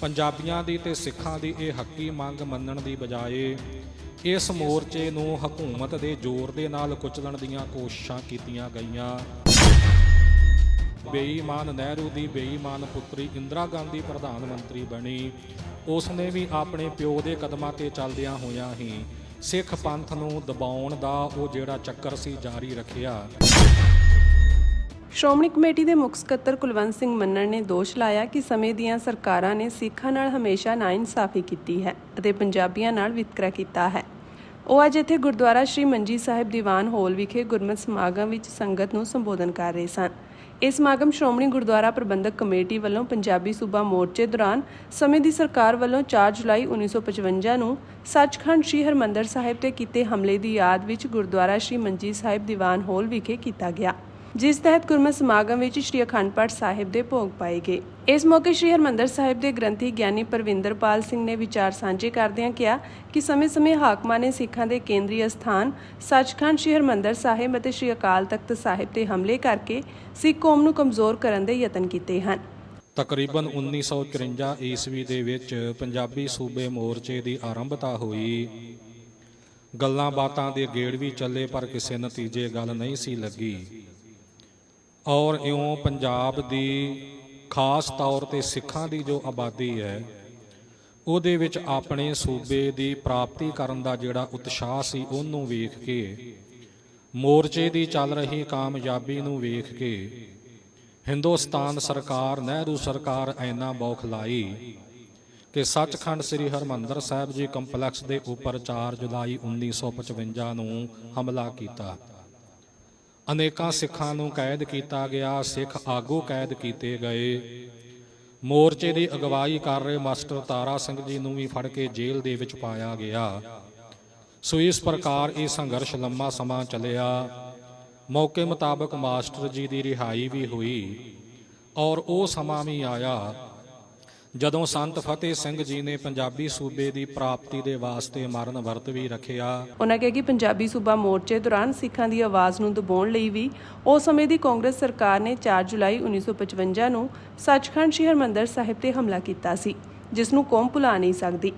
ਪੰਜਾਬੀਆਂ ਦੀ ਤੇ ਸਿੱਖਾਂ ਦੀ ਇਹ ਹੱਕੀ ਮੰਗ ਮੰਨਣ ਦੀ ਬਜਾਏ ਇਸ ਮੋਰਚੇ ਨੂੰ ਹਕੂਮਤ ਦੇ ਜ਼ੋਰ ਦੇ ਨਾਲ ਕੁਚਲਣ ਦੀਆਂ ਕੋਸ਼ਿਸ਼ਾਂ ਕੀਤੀਆਂ ਗਈਆਂ। ਬੇਈਮਾਨ ਨਹਿਰੂ ਦੀ ਬੇਈਮਾਨ ਪੁੱਤਰੀ ਇੰਦਰਾ ਗਾਂਧੀ ਪ੍ਰਧਾਨ ਮੰਤਰੀ ਬਣੀ। ਉਸ ਨੇ ਵੀ ਆਪਣੇ ਪਿਓ ਦੇ ਕਦਮਾਂ ਤੇ ਚੱਲਦਿਆਂ ਹੋਇਆਂ ਹੀ ਸਿੱਖ ਪੰਥ ਨੂੰ ਦਬਾਉਣ ਦਾ ਉਹ ਜਿਹੜਾ ਚੱਕਰ ਸੀ ਜਾਰੀ ਰੱਖਿਆ। ਸ਼੍ਰੋਮਣੀ ਕਮੇਟੀ ਦੇ ਮੁੱਖ ਸਕੱਤਰ ਕੁਲਵੰਤ ਸਿੰਘ ਮੰਨਣ ਨੇ ਦੋਸ਼ ਲਾਇਆ ਕਿ ਸਮੇਂ ਦੀਆਂ ਸਰਕਾਰਾਂ ਨੇ ਸਿੱਖਾਂ ਨਾਲ ਹਮੇਸ਼ਾ ਨਾਇਨਸਾਫੀ ਕੀਤੀ ਹੈ ਅਤੇ ਪੰਜਾਬੀਆਂ ਨਾਲ ਵਿਤਕਰਾ ਕੀਤਾ ਹੈ। ਉਹ ਅੱਜ ਇੱਥੇ ਗੁਰਦੁਆਰਾ ਸ਼੍ਰੀ ਮੰਜੀ ਸਾਹਿਬ ਦੀਵਾਨ ਹਾਲ ਵਿਖੇ ਗੁਰਮਤਿ ਸਮਾਗਮ ਵਿੱਚ ਸੰਗਤ ਨੂੰ ਸੰਬੋਧਨ ਕਰ ਰਹੇ ਸਨ। ਇਹ ਸਮਾਗਮ ਸ਼੍ਰੋਮਣੀ ਗੁਰਦੁਆਰਾ ਪ੍ਰਬੰਧਕ ਕਮੇਟੀ ਵੱਲੋਂ ਪੰਜਾਬੀ ਸੂਬਾ ਮੋਰਚੇ ਦੌਰਾਨ ਸਮੇਂ ਦੀ ਸਰਕਾਰ ਵੱਲੋਂ 4 ਜੁਲਾਈ 1955 ਨੂੰ ਸੱਚਖੰਡ ਸ੍ਰੀ ਹਰਮੰਦਰ ਸਾਹਿਬ ਤੇ ਕੀਤੇ ਹਮਲੇ ਦੀ ਯਾਦ ਵਿੱਚ ਗੁਰਦੁਆਰਾ ਸ਼੍ਰੀ ਮੰਜੀ ਸਾਹਿਬ ਦੀਵਾਨ ਹਾਲ ਵਿਖੇ ਕੀਤਾ ਗਿਆ। ਜਿਸ ਤਹਿਤ ਗੁਰਮਤਿ ਸਮਾਗਮ ਵਿੱਚ ਸ਼੍ਰੀ ਅਖੰਡ ਪਾਠ ਸਾਹਿਬ ਦੇ ਭੋਗ ਪਾਏ ਗਏ। ਇਸ ਮੌਕੇ ਸ਼੍ਰੀ ਹਰਮੰਦਰ ਸਾਹਿਬ ਦੇ ਗ੍ਰੰਥੀ ਗਿਆਨੀ ਪਰਵਿੰਦਰਪਾਲ ਸਿੰਘ ਨੇ ਵਿਚਾਰ ਸਾਂਝੇ ਕਰਦਿਆਂ ਕਿਹਾ ਕਿ ਸਮੇਂ-ਸਮੇਂ ਹਾਕਮਾਂ ਨੇ ਸਿੱਖਾਂ ਦੇ ਕੇਂਦਰੀ ਅਸਥਾਨ ਸੱਚਖੰਡ ਸ਼੍ਰੀ ਹਰਮੰਦਰ ਸਾਹਿਬ ਅਤੇ ਸ਼੍ਰੀ ਅਕਾਲ ਤਖਤ ਸਾਹਿਬ ਤੇ ਹਮਲੇ ਕਰਕੇ ਸਿੱਖ ਕੌਮ ਨੂੰ ਕਮਜ਼ੋਰ ਕਰਨ ਦੇ ਯਤਨ ਕੀਤੇ ਹਨ। ਤਕਰੀਬਨ 1954 ਈਸਵੀ ਦੇ ਵਿੱਚ ਪੰਜਾਬੀ ਸੂਬੇ ਮੋਰਚੇ ਦੀ ਆਰੰਭਤਾ ਹੋਈ। ਗੱਲਾਂ ਬਾਤਾਂ ਦੇ ਗੇੜ ਵੀ ਚੱਲੇ ਪਰ ਕਿਸੇ ਨਤੀਜੇ ਗੱਲ ਨਹੀਂ ਸੀ ਲੱਗੀ। ਔਰ ਇਉਂ ਪੰਜਾਬ ਦੀ ਖਾਸ ਤੌਰ ਤੇ ਸਿੱਖਾਂ ਦੀ ਜੋ ਆਬਾਦੀ ਹੈ, ਉਹਦੇ ਵਿੱਚ ਆਪਣੇ ਸੂਬੇ ਦੀ ਪ੍ਰਾਪਤੀ ਕਰਨ ਦਾ ਜਿਹੜਾ ਉਤਸ਼ਾਹ ਸੀ, ਉਹਨੂੰ ਵੇਖ ਕੇ, ਮੋਰਚੇ ਦੀ ਚੱਲ ਰਹੀ ਕਾਮਯਾਬੀ ਨੂੰ ਵੇਖ ਕੇ, ਹਿੰਦੁਸਤਾਨ ਸਰਕਾਰ, ਨਹਿਰੂ ਸਰਕਾਰ ਐਨਾ ਬੌਖਲਾਈ ਕਿ ਸੱਚਖੰਡ ਸ੍ਰੀ ਹਰਮੰਦਰ ਸਾਹਿਬ ਜੀ ਕੰਪਲੈਕਸ ਦੇ ਉੱਪਰ 4 ਜੁਲਾਈ 1955 ਨੂੰ ਹਮਲਾ ਕੀਤਾ। ਅਨੇਕਾਂ ਸਿੱਖਾਂ ਨੂੰ ਕੈਦ ਕੀਤਾ ਗਿਆ, ਸਿੱਖ ਆਗੂ ਕੈਦ ਕੀਤੇ ਗਏ। ਮੋਰਚੇ ਦੀ ਅਗਵਾਈ ਕਰ ਰਹੇ ਮਾਸਟਰ ਤਾਰਾ ਸਿੰਘ ਜੀ ਨੂੰ ਵੀ ਫੜ ਕੇ ਜੇਲ੍ਹ ਦੇ ਵਿੱਚ ਪਾਇਆ ਗਿਆ। ਸੋ ਇਸ ਪ੍ਰਕਾਰ ਇਹ ਸੰਘਰਸ਼ ਲੰਮਾ ਸਮਾਂ ਚੱਲਿਆ। ਮੌਕੇ ਮੁਤਾਬਕ ਮਾਸਟਰ ਜੀ ਦੀ ਰਿਹਾਈ ਵੀ ਹੋਈ ਔਰ ਉਹ ਸਮਾਂ ਵੀ ਆਇਆ ਜਦੋਂ ਸੰਤ ਫਤਿਹ ਸਿੰਘ ਜੀ ਨੇ ਪੰਜਾਬੀ ਸੂਬੇ ਦੀ ਪ੍ਰਾਪਤੀ ਦੇ ਵਾਸਤੇ ਮਰਨ ਵਰਤ ਵੀ ਰੱਖਿਆ ਉਹਨਾਂ ਕਿਹਾ ਕਿ ਪੰਜਾਬੀ ਸੂਬਾ ਮੋਰਚੇ ਦੌਰਾਨ ਸਿੱਖਾਂ ਦੀ ਆਵਾਜ਼ ਨੂੰ ਦਬਾਉਣ ਲਈ ਵੀ ਉਸ ਸਮੇਂ ਦੀ ਕਾਂਗਰਸ ਸਰਕਾਰ ਨੇ 4 ਜੁਲਾਈ 1955 ਨੂੰ ਸੱਚਖੰਡ ਸ਼੍ਰੀ ਹਰਮੰਦਰ ਸਾਹਿਬ ਤੇ ਹਮਲਾ ਕੀਤਾ ਸੀ ਜਿਸ ਨੂੰ ਕੌਮ ਭੁਲਾ ਨਹੀਂ ਸਕਦੀ।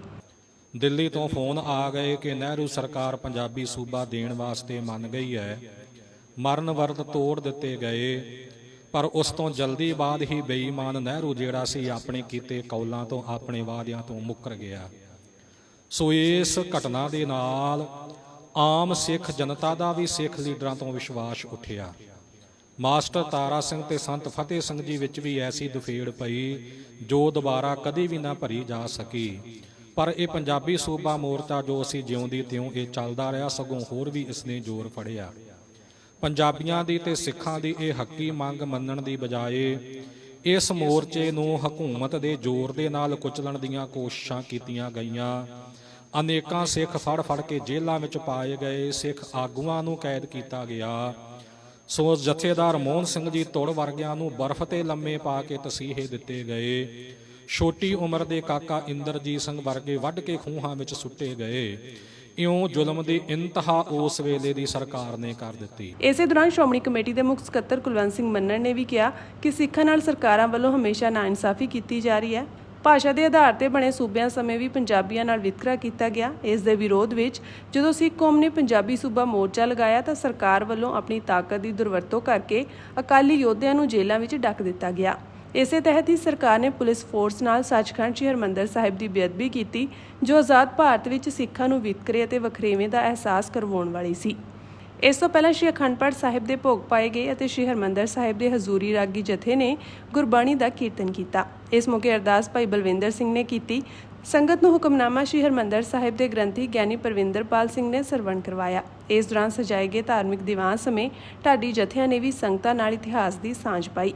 ਦਿੱਲੀ ਤੋਂ ਫੋਨ ਆ ਗਏ ਕਿ ਨਹਿਰੂ ਸਰਕਾਰ ਪੰਜਾਬੀ ਸੂਬਾ ਦੇਣ ਵਾਸਤੇ ਮੰਨ ਗਈ ਹੈ। ਮਰਨ ਵਰਤ ਤੋੜ ਦਿੱਤੇ ਗਏ। ਪਰ ਉਸ ਤੋਂ ਜਲਦੀ ਬਾਅਦ ਹੀ ਬੇਈਮਾਨ ਨਹਿਰੂ ਜਿਹੜਾ ਸੀ ਆਪਣੇ ਕੀਤੇ ਕੌਲਾਂ ਤੋਂ, ਆਪਣੇ ਵਾਅਦਿਆਂ ਤੋਂ ਮੁੱਕਰ ਗਿਆ। ਸੋ ਇਸ ਘਟਨਾ ਦੇ ਨਾਲ ਆਮ ਸਿੱਖ ਜਨਤਾ ਦਾ ਵੀ ਸਿੱਖ ਲੀਡਰਾਂ ਤੋਂ ਵਿਸ਼ਵਾਸ ਉੱਠਿਆ। ਮਾਸਟਰ ਤਾਰਾ ਸਿੰਘ ਤੇ ਸੰਤ ਫਤਿਹ ਸਿੰਘ ਜੀ ਵਿੱਚ ਵੀ ਐਸੀ ਦੁਫੇੜ ਪਈ ਜੋ ਦੁਬਾਰਾ ਕਦੇ ਵੀ ਨਾ ਭਰੀ ਜਾ ਸਕੀ। ਪਰ ਇਹ ਪੰਜਾਬੀ ਸੂਬਾ ਮੋਰਚਾ ਜੋ ਅਸੀਂ ਜਿਉਂਦੀ ਤਿਉਂ ਇਹ ਚੱਲਦਾ ਰਿਹਾ, ਸਗੋਂ ਹੋਰ ਵੀ ਇਸ ਨੇ ਜ਼ੋਰ ਫੜਿਆ। ਪੰਜਾਬੀਆਂ ਦੀ ਤੇ ਸਿੱਖਾਂ ਦੀ ਇਹ ਹੱਕੀ ਮੰਗ ਮੰਨਣ ਦੀ ਬਜਾਏ ਇਸ ਮੋਰਚੇ ਨੂੰ ਹਕੂਮਤ ਦੇ ਜ਼ੋਰ ਦੇ ਨਾਲ ਕੁਚਲਣ ਦੀਆਂ ਕੋਸ਼ਿਸ਼ਾਂ ਕੀਤੀਆਂ ਗਈਆਂ। ਅਨੇਕਾਂ ਸਿੱਖ ਫੜ ਫੜ ਕੇ ਜੇਲ੍ਹਾਂ ਵਿੱਚ ਪਾਏ ਗਏ ਸਿੱਖ ਆਗੂਆਂ ਨੂੰ ਕੈਦ ਕੀਤਾ ਗਿਆ। ਸੋ ਜਥੇਦਾਰ ਮੋਹਨ ਸਿੰਘ ਜੀ ਤੁੜ ਵਰਗਿਆਂ ਨੂੰ ਬਰਫ਼ ਤੇ ਲੰਮੇ ਪਾ ਕੇ ਤਸੀਹੇ ਦਿੱਤੇ ਗਏ। ਛੋਟੀ ਉਮਰ ਦੇ ਕਾਕਾ ਇੰਦਰਜੀਤ ਸਿੰਘ ਵਰਗੇ ਵੱਢ ਕੇ ਖੂਹਾਂ ਵਿੱਚ ਸੁੱਟੇ ਗਏ। ਇਉਂ ਜ਼ੁਲਮ ਦੀ ਇੰਤਹਾ ਉਸ ਵੇਲੇ ਦੀ ਸਰਕਾਰ ਨੇ ਕਰ ਦਿੱਤੀ। ਇਸੇ ਦੌਰਾਨ ਸ਼੍ਰੋਮਣੀ ਕਮੇਟੀ ਦੇ ਮੁੱਖ ਸਕੱਤਰ ਕੁਲਵੰਤ ਸਿੰਘ ਮੰਨਣ ਨੇ ਵੀ ਕਿਹਾ ਕਿ ਸਿੱਖਾਂ ਨਾਲ ਸਰਕਾਰਾਂ ਵੱਲੋਂ ਹਮੇਸ਼ਾ ਨਾਇਨਸਾਫੀ ਕੀਤੀ ਜਾ ਰਹੀ ਹੈ। ਭਾਸ਼ਾ ਦੇ ਆਧਾਰ ਤੇ ਬਣੇ ਸੂਬਿਆਂ ਸਮੇਂ ਵੀ ਪੰਜਾਬੀਆਂ ਨਾਲ ਵਿਤਕਰਾ ਕੀਤਾ ਗਿਆ। ਇਸ ਦੇ ਵਿਰੋਧ ਵਿੱਚ ਜਦੋਂ ਸਿੱਖ ਕੌਮ ਨੇ ਪੰਜਾਬੀ ਸੂਬਾ ਮੋਰਚਾ ਲਗਾਇਆ ਤਾਂ ਸਰਕਾਰ ਵੱਲੋਂ ਆਪਣੀ ਤਾਕਤ ਦੀ ਦੁਰਵਰਤੋਂ ਕਰਕੇ ਅਕਾਲੀ ਯੋਧਿਆਂ ਨੂੰ ਜੇਲ੍ਹਾਂ ਵਿੱਚ ਡੱਕ ਦਿੱਤਾ ਗਿਆ। ਇਸੇ ਤਹਿਤ ਹੀ ਸਰਕਾਰ ਨੇ ਪੁਲਿਸ ਫੋਰਸ ਨਾਲ ਸੱਚਖੰਡ ਸ਼੍ਰੀ ਹਰਿਮੰਦਰ ਸਾਹਿਬ ਦੀ ਬੇਅਦਬੀ ਕੀਤੀ, ਜੋ ਆਜ਼ਾਦ ਭਾਰਤ ਵਿੱਚ ਸਿੱਖਾਂ ਨੂੰ ਵਿਤਕਰੇ ਅਤੇ ਵਖਰੇਵੇਂ ਦਾ ਅਹਿਸਾਸ ਕਰਵਾਉਣ ਵਾਲੀ ਸੀ। ਇਸ ਤੋਂ ਪਹਿਲਾਂ ਸ਼੍ਰੀ ਅਖੰਡ ਪਾਠ ਸਾਹਿਬ ਦੇ ਭੋਗ ਪਾਏ ਗਏ ਅਤੇ ਸ਼੍ਰੀ ਹਰਮੰਦਰ ਸਾਹਿਬ ਦੇ ਹਜ਼ੂਰੀ ਰਾਗੀ ਜਥੇ ਨੇ ਗੁਰਬਾਣੀ ਦਾ ਕੀਰਤਨ ਕੀਤਾ। ਇਸ ਮੌਕੇ ਅਰਦਾਸ ਭਾਈ ਬਲਵਿੰਦਰ ਸਿੰਘ ਨੇ ਕੀਤੀ। ਸੰਗਤ ਨੂੰ ਹੁਕਮਨਾਮਾ ਸ਼੍ਰੀ ਹਰਮੰਦਰ ਸਾਹਿਬ ਦੇ ਗ੍ਰੰਥੀ ਗਿਆਨੀ ਪਰਵਿੰਦਰਪਾਲ ਸਿੰਘ ਨੇ ਸਰਵਣ ਕਰਵਾਇਆ। ਇਸ ਦੌਰਾਨ ਸਜਾਏ ਗਏ ਧਾਰਮਿਕ ਦੀਵਾਨ ਸਮੇਂ ਢਾਡੀ ਜਥਿਆਂ ਨੇ ਵੀ ਸੰਗਤਾਂ ਨਾਲ ਇਤਿਹਾਸ ਦੀ ਸਾਂਝ ਪਾਈ।